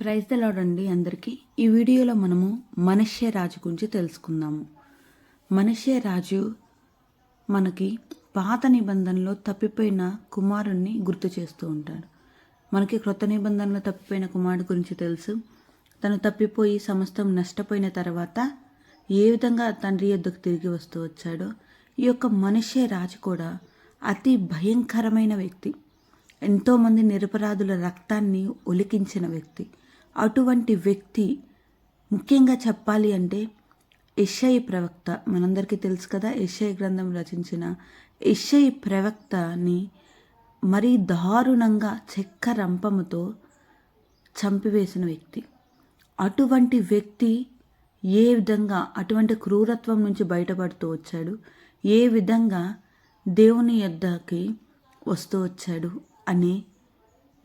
Praise అండి అందరికీ. ఈ వీడియోలో మనము మనష్య రాజు గురించి తెలుసుకుందాము. మనష్య రాజు మనకి పాత నిబంధనలో తప్పిపోయిన కుమారుణ్ణి గుర్తు చేస్తూ ఉంటాడు. మనకి క్రొత్త నిబంధనలో తప్పిపోయిన కుమారుడు గురించి తెలుసు. తను తప్పిపోయి సమస్తం నష్టపోయిన తర్వాత ఏ విధంగా తండ్రి యొద్దకు తిరిగి వస్తూ వచ్చాడో ఈ యొక్క మనిషే రాజు కూడా అతి భయంకరమైన వ్యక్తి. ఎంతోమంది నిరపరాధుల రక్తాన్ని ఒలికించిన వ్యక్తి. అటువంటి వ్యక్తి ముఖ్యంగా చెప్పాలి అంటే యెషై ప్రవక్త మనందరికీ తెలుసు కదా యెషై గ్రంథం రచించిన యెషై ప్రవక్తని మరీ దారుణంగా చెక్క రంపముతో చంపివేసిన వ్యక్తి. అటువంటి వ్యక్తి ఏ విధంగా అటువంటి క్రూరత్వం నుంచి బయటపడుతూ వచ్చాడు ఏ విధంగా దేవుని యొద్దకి వస్తూ వచ్చాడు అనే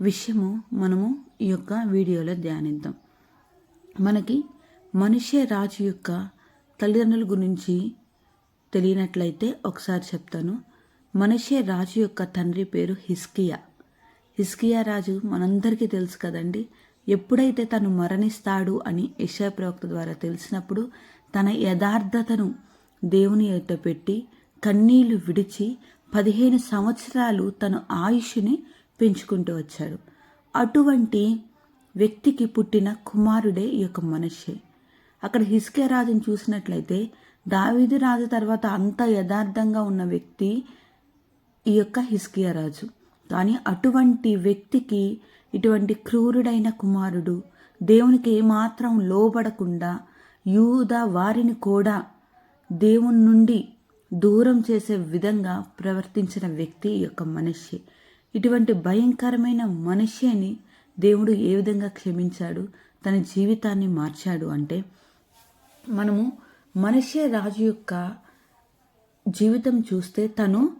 విషయము మనము ఈ యొక్క వీడియోలో ధ్యానిద్దాం. మనకి మనిషే రాజు యొక్క తల్లిదండ్రుల గురించి తెలియనట్లయితే ఒకసారి చెప్తాను. మనిషే రాజు యొక్క తండ్రి పేరు హిస్కియా హిస్కియా రాజు మనందరికీ తెలుసు కదండి. ఎప్పుడైతే తను మరణిస్తాడు అని యశా ప్రవక్త ద్వారా తెలిసినప్పుడు తన యథార్థతను దేవుని ఎదుట పెట్టి కన్నీళ్ళు విడిచి పదిహేను సంవత్సరాలు తన ఆయుష్ని పెంచుకుంటూ వచ్చాడు. అటువంటి వ్యక్తికి పుట్టిన కుమారుడే ఈ యొక్క మనిషి. అక్కడ హిస్కే రాజుని చూసినట్లయితే దావీదు రాజు తర్వాత అంత యథార్థంగా ఉన్న వ్యక్తి ఈ యొక్క హిస్కియా రాజు. కానీ అటువంటి వ్యక్తికి ఇటువంటి క్రూరుడైన కుమారుడు దేవునికి ఏమాత్రం లోబడకుండా యూద వారిని కూడా దేవుని నుండి దూరం చేసే విధంగా ప్రవర్తించిన వ్యక్తి ఈ యొక్క మనిషి. ఇటువంటి భయంకరమైన మనిషిని దేవుడు ఏ విధంగా క్షమించాడు? తన జీవితాన్ని మార్చాడు అంటే మనము మనిషే రాజు యొక్క జీవితం చూస్తే తను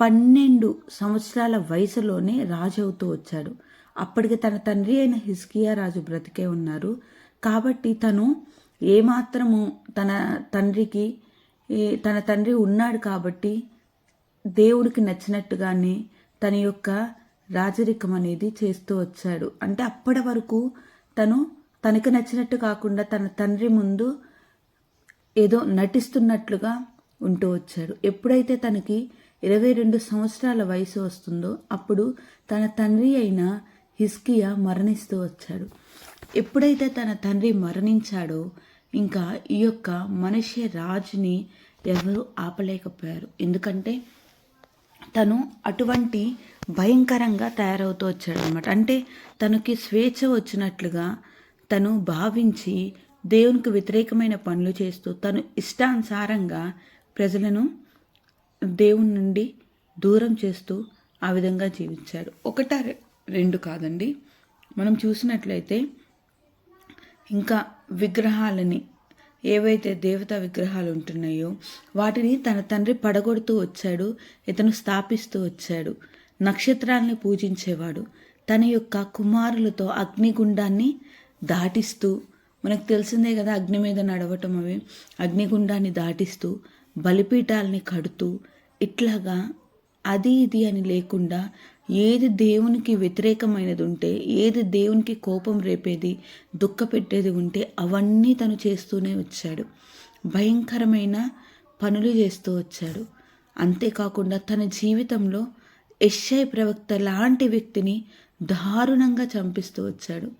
పన్నెండు సంవత్సరాల వయసులోనే రాజు అవుతూ వచ్చాడు. అప్పటికి తన తండ్రి అయిన హిస్కియా రాజు బ్రతికే ఉన్నారు. కాబట్టి తను ఏమాత్రము తన తండ్రికి తన తండ్రి ఉన్నాడు కాబట్టి దేవుడికి నచ్చినట్టుగానే తన యొక్క రాజరికం అనేది చేస్తూ వచ్చాడు. అంటే అప్పటి వరకు తను తనకు నచ్చినట్టు కాకుండా తన తండ్రి ముందు ఏదో నటిస్తున్నట్లుగా ఉంటూ వచ్చాడు. ఎప్పుడైతే తనకి ఇరవై రెండు సంవత్సరాల వయసు వస్తుందో అప్పుడు తన తండ్రి అయిన హిస్కియా మరణిస్తూ వచ్చాడు. ఎప్పుడైతే తన తండ్రి మరణించాడో ఇంకా ఈ యొక్క మనిషి రాజుని ఎవరు ఆపలేకపోయారు. ఎందుకంటే తను అటువంటి భయంకరంగా తయారవుతూ వచ్చాడు అనమాట అంటే తనకి స్వేచ్ఛ వచ్చినట్లుగా తను భావించి దేవునికి వ్యతిరేకమైన పనులు చేస్తూ తను ఇష్టానుసారంగా ప్రజలను దేవుని నుండి దూరం చేస్తూ ఆ విధంగా జీవించాడు. ఒకట రెండు కాదండి. మనం చూసినట్లయితే ఇంకా విగ్రహాలని ఏవైతే దేవతా విగ్రహాలు ఉంటున్నాయో వాటిని తన తండ్రి పడగొడుతూ వచ్చాడు ఇతను స్థాపిస్తూ వచ్చాడు. నక్షత్రాల్ని పూజించేవాడు. తన యొక్క కుమారులతో అగ్నిగుండాన్ని దాటిస్తూ మనకు తెలిసిందే కదా అగ్ని మీద నడవటం అవి అగ్నిగుండాన్ని దాటిస్తూ బలిపీఠాలని కడుతూ ఇట్లాగా అది ఇది అని లేకుండా ఏది దేవునికి వ్యతిరేకమైనది ఉంటే ఏది దేవునికి కోపం రేపేది దుఃఖ పెట్టేది ఉంటే అవన్నీ తను చేస్తూనే వచ్చాడు. భయంకరమైన పనులు చేస్తూ వచ్చాడు. అంతేకాకుండా తన జీవితంలో ఎస్ఐ ప్రవక్త లాంటి వ్యక్తిని దారుణంగా చంపిస్తూ వచ్చాడు.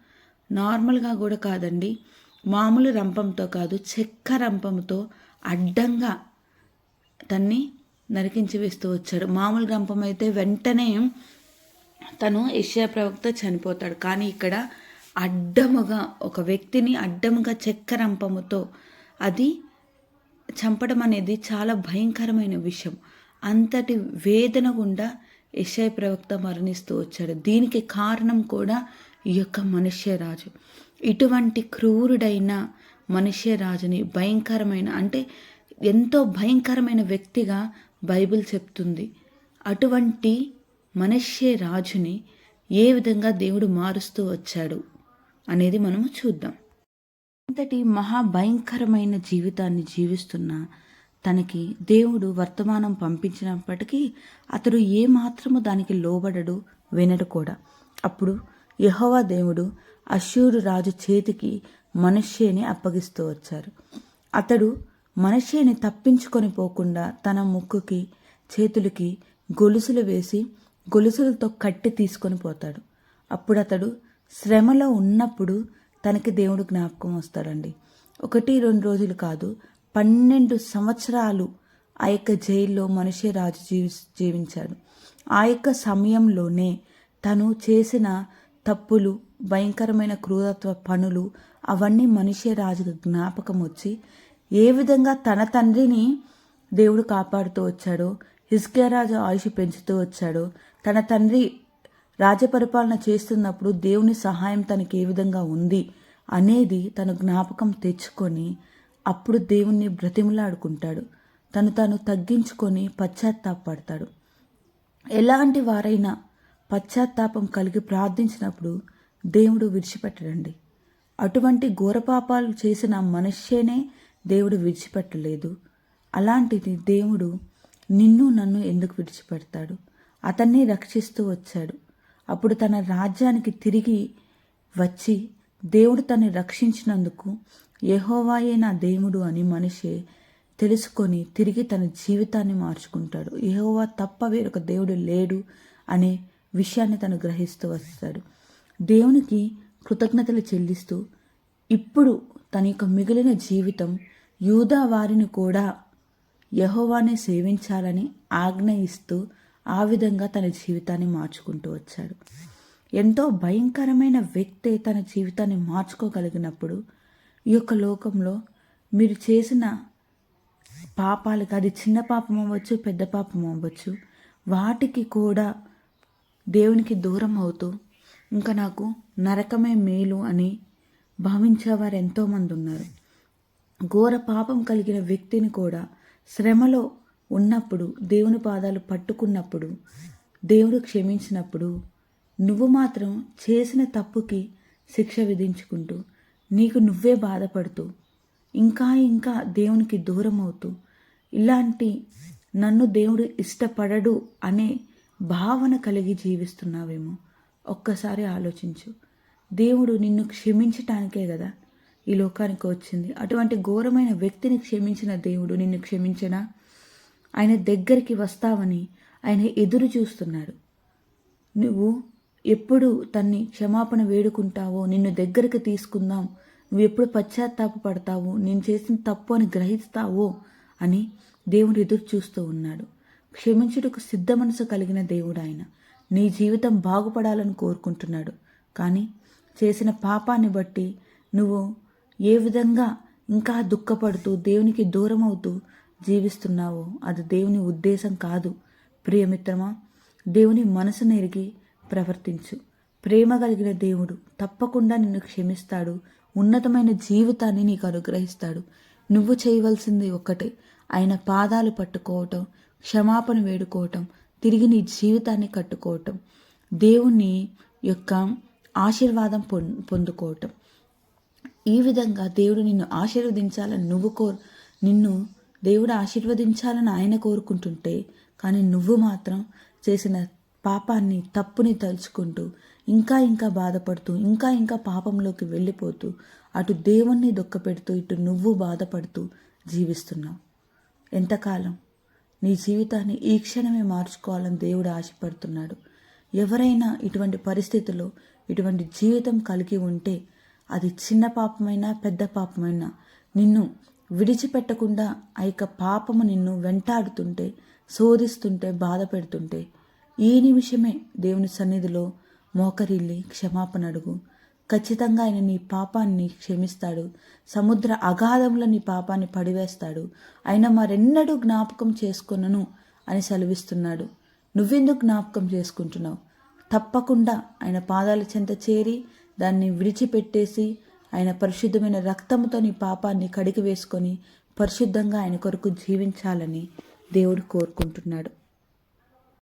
నార్మల్గా కూడా కాదండి మామూలు రంపంతో కాదు చెక్క రంపంతో అడ్డంగా తన్ని నరికించి వేస్తూ వచ్చాడు. మామూలు రంపం అయితే వెంటనే తను ఏషియా ప్రవక్త చనిపోతాడు. కానీ ఇక్కడ అడ్డముగా ఒక వ్యక్తిని అడ్డముగా చెక్కరంపముతో అది చంపడం అనేది చాలా భయంకరమైన విషయం. అంతటి వేదన గుండా యశయ ప్రవక్త మరణిస్తూ వచ్చాడు. దీనికి కారణం కూడా ఈ యొక్క మనుష్యరాజు. ఇటువంటి క్రూరుడైన మనుష్యరాజుని భయంకరమైన అంటే ఎంతో భయంకరమైన వ్యక్తిగా బైబిల్ చెప్తుంది. అటువంటి మనుష్య రాజుని ఏ విధంగా దేవుడు మారుస్తూ వచ్చాడు అనేది మనము చూద్దాం. ఇంతటి మహాభయంకరమైన జీవితాన్ని జీవిస్తున్న తనకి దేవుడు వర్తమానం పంపించినప్పటికీ అతడు ఏమాత్రము దానికి లోబడడు వినడు కూడా. అప్పుడు యహోవా దేవుడు అశ్షూరు రాజు చేతికి మనష్యేని అప్పగిస్తూ వచ్చారు. అతడు మనష్యేని తప్పించుకొని పోకుండా తన ముక్కుకి చేతులకి గొలుసులు వేసి గొలుసులతో కట్టి తీసుకొని పోతాడు. అప్పుడు అతడు శ్రమలో ఉన్నప్పుడు తనకి దేవుడు జ్ఞాపకం వస్తాడండి. ఒకటి రెండు రోజులు కాదు పన్నెండు సంవత్సరాలు ఆ యొక్క జైల్లో మనిషి రాజు జీవి జీవించాడు. ఆ యొక్క సమయంలోనే తను చేసిన తప్పులు భయంకరమైన క్రూరత్వ పనులు అవన్నీ మనిషి రాజుకు జ్ఞాపకం వచ్చి ఏ విధంగా తన తండ్రిని దేవుడు కాపాడుతూ వచ్చాడో హిజ్కియా రాజు ఆయుష్ పెంచుతూ వచ్చాడో తన తండ్రి రాజపరిపాలన చేస్తున్నప్పుడు దేవుని సహాయం తనకి ఏ విధంగా ఉంది అనేది తను జ్ఞాపకం తెచ్చుకొని అప్పుడు దేవుణ్ణి బ్రతిమలాడుకుంటాడు. తను తాను తగ్గించుకొని పశ్చాత్తాపడతాడు ఎలాంటి వారైనా పశ్చాత్తాపం కలిగి ప్రార్థించినప్పుడు దేవుడు విడిచిపెట్టడండి. అటువంటి ఘోరపాపాలు చేసిన మనిషేనే దేవుడు విడిచిపెట్టలేదు. అలాంటిది దేవుడు నిన్ను నన్ను ఎందుకు విడిచిపెడతాడు? అతన్ని రక్షిస్తూ వచ్చాడు. అప్పుడు తన రాజ్యానికి తిరిగి వచ్చి దేవుడు తన్ని రక్షించినందుకు యహోవాయే నా దేవుడు అని మనిషి తెలుసుకొని తిరిగి తన జీవితాన్ని మార్చుకుంటాడు. యహోవా తప్ప వేరొక దేవుడు లేడు అనే విషయాన్ని తను గ్రహిస్తూ వస్తాడు. దేవునికి కృతజ్ఞతలు చెల్లిస్తూ ఇప్పుడు తన యొక్క మిగిలిన జీవితం యూదా వారిని కూడా యహోవానే సేవించాలని ఆజ్ఞ ఇస్తూ ఆ విధంగా తన జీవితాన్ని మార్చుకుంటూ వచ్చాడు. ఎంతో భయంకరమైన వ్యక్తే తన జీవితాన్ని మార్చుకోగలిగినప్పుడు ఈ యొక్క లోకంలో మీరు చేసిన పాపాలకు అది చిన్న పాపం అవ్వచ్చు పెద్ద పాపం అవ్వచ్చు వాటికి కూడా దేవునికి దూరం అవుతూ ఇంకా నాకు నరకమే మేలు అని భావించేవారు ఎంతోమంది ఉన్నారు. ఘోర పాపం కలిగిన వ్యక్తిని కూడా శ్రమలో ఉన్నప్పుడు దేవుని పాదాలు పట్టుకున్నప్పుడు దేవుడు క్షమించినప్పుడు నువ్వు మాత్రం చేసిన తప్పుకి శిక్ష విధించుకుంటూ నీకు నువ్వే బాధపడుతూ ఇంకా ఇంకా దేవునికి దూరం అవుతూ ఇలాంటి నన్ను దేవుడు ఇష్టపడడు అనే భావన కలిగి జీవిస్తున్నావేమో? ఒక్కసారి ఆలోచించు. దేవుడు నిన్ను క్షమించటానికే కదా ఈ లోకానికి వచ్చింది. అటువంటి ఘోరమైన వ్యక్తిని క్షమించిన దేవుడు నిన్ను క్షమించనా? ఆయన దగ్గరికి వస్తావని ఆయన ఎదురు చూస్తున్నాడు. నువ్వు ఎప్పుడు తన్ని క్షమాపణ వేడుకుంటావో నిన్ను దగ్గరికి తీసుకుందాం నువ్వు ఎప్పుడు పశ్చాత్తాప పడతావో నేను చేసిన తప్పు అని గ్రహిస్తావో అని దేవుడు ఎదురు చూస్తూ ఉన్నాడు. క్షమించుటకు సిద్ధ మనసు కలిగిన దేవుడు ఆయన నీ జీవితం బాగుపడాలని కోరుకుంటున్నాడు. కానీ చేసిన పాపాన్ని బట్టి నువ్వు ఏ విధంగా ఇంకా దుఃఖపడుతూ దేవునికి దూరం అవుతూ జీవిస్తున్నావో. అది దేవుని ఉద్దేశం కాదు. ప్రియమిత్రమా దేవుని మనసును ఎరిగి ప్రవర్తించు. ప్రేమ కలిగిన దేవుడు తప్పకుండా నిన్ను క్షమిస్తాడు. ఉన్నతమైన జీవితాన్ని నీకు అనుగ్రహిస్తాడు. నువ్వు చేయవలసింది ఒక్కటే. ఆయన పాదాలు పట్టుకోవటం క్షమాపణ వేడుకోవటం తిరిగి నీ జీవితాన్ని కట్టుకోవటం దేవుని యొక్క ఆశీర్వాదం పొం పొందుకోవటం. ఈ విధంగా దేవుడు నిన్ను ఆశీర్వదించాలని నువ్వు కోరు నిన్ను దేవుడు ఆశీర్వదించాలని ఆయన కోరుకుంటుంటే కానీ నువ్వు మాత్రం చేసిన పాపాన్ని తప్పుని తలుచుకుంటూ ఇంకా ఇంకా బాధపడుతూ ఇంకా ఇంకా పాపంలోకి వెళ్ళిపోతూ అటు దేవుణ్ణి దుఃఖపెడుతూ ఇటు నువ్వు బాధపడుతూ జీవిస్తున్నావు. ఎంతకాలం? నీ జీవితాన్ని ఈ క్షణమే మార్చుకోవాలని దేవుడు ఆశపడుతున్నాడు. ఎవరైనా ఇటువంటి పరిస్థితుల్లో ఇటువంటి జీవితం కలిగి ఉంటే అది చిన్న పాపమైనా పెద్ద పాపమైనా నిన్ను విడిచిపెట్టకుండా ఆ యొక్క పాపము నిన్ను వెంటాడుతుంటే శోధిస్తుంటే బాధ పెడుతుంటే ఈ నిమిషమే దేవుని సన్నిధిలో మోకరిల్లి క్షమాపణ అడుగు. ఖచ్చితంగా ఆయన నీ పాపాన్ని క్షమిస్తాడు. సముద్ర అగాధంలో నీ పాపాన్ని పడివేస్తాడు. ఆయన మరెన్నడూ జ్ఞాపకం చేసుకున్నను అని సెలవిస్తున్నాడు. నువ్వెందుకు జ్ఞాపకం చేసుకుంటున్నావు? తప్పకుండా ఆయన పాదాల చెంత చేరి దాన్ని విడిచిపెట్టేసి ఆయన పరిశుద్ధమైన రక్తముతో నీ పాపాన్ని కడిగి వేసుకొని పరిశుద్ధంగా ఆయన కొరకు జీవించాలని దేవుడు కోరుకుంటున్నాడు.